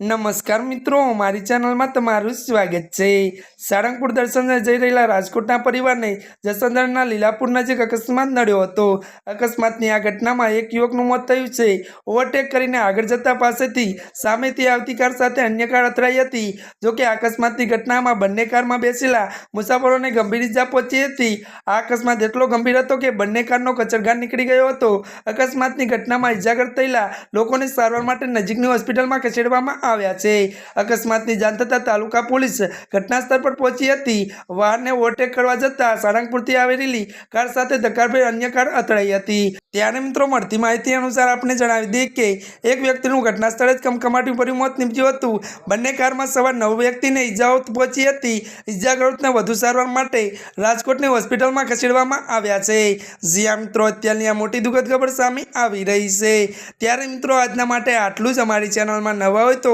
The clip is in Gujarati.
નમસ્કાર મિત્રો, મારી ચેનલમાં તમારું સ્વાગત છે. સાળંગપુર દર્શન જઈ રહેલા રાજકોટના પરિવારને જસંદરના લીલાપુર નજીક અકસ્માત નડ્યો હતો. અકસ્માતની આ ઘટનામાં એક યુવકનું મોત થયું છે. ઓવરટેક કરીને આગળ જતા પાસેથી સામેથી આવતી કાર સાથે અન્ય કાર અથડાઈ હતી. જોકે અકસ્માતની ઘટનામાં બંને કારમાં બેસેલા મુસાફરોને ગંભીર ઇજા પહોંચી હતી. આ અકસ્માત એટલો ગંભીર હતો કે બંને કારનો કચરગાર નીકળી ગયો હતો. અકસ્માતની ઘટનામાં ઇજાગ્રસ્ત થયેલા લોકોને સારવાર માટે નજીકની હોસ્પિટલમાં ખસેડવામાં આવ્યા છે. અકસ્માતની જાણ થતાં તાલુકા પોલીસ ઘટના સ્થળ પર પહોંચી હતી. વાહનને ઓવરટેક કરવા જતાં સાળંગપુરથી આવેલી કાર સાથે ધક્કાભેર અન્ય કાર અથડાઈ હતી. ત્યારે મિત્રો મળતી માહિતી અનુસાર આપણે જણાવી દઈએ કે એક વ્યક્તિનું ઘટના સ્થળે જ કમકમાટી ભર્યું મોત નીપજ્યું હતું. બંને કારમાં સવાર નવ વ્યક્તિને ઈજાઓ પહોંચી હતી. ઈજાગ્રસ્તને વધુ સારવાર માટે રાજકોટની હોસ્પિટલમાં ખસેડવામાં આવ્યા છે. જ્યાં મિત્રો અત્યારની આ મોટી દુઃખદ ખબર સામે આવી રહી છે. ત્યારે મિત્રો આજના માટે આટલું જ. અમારી ચેનલમાં નવા હોય તો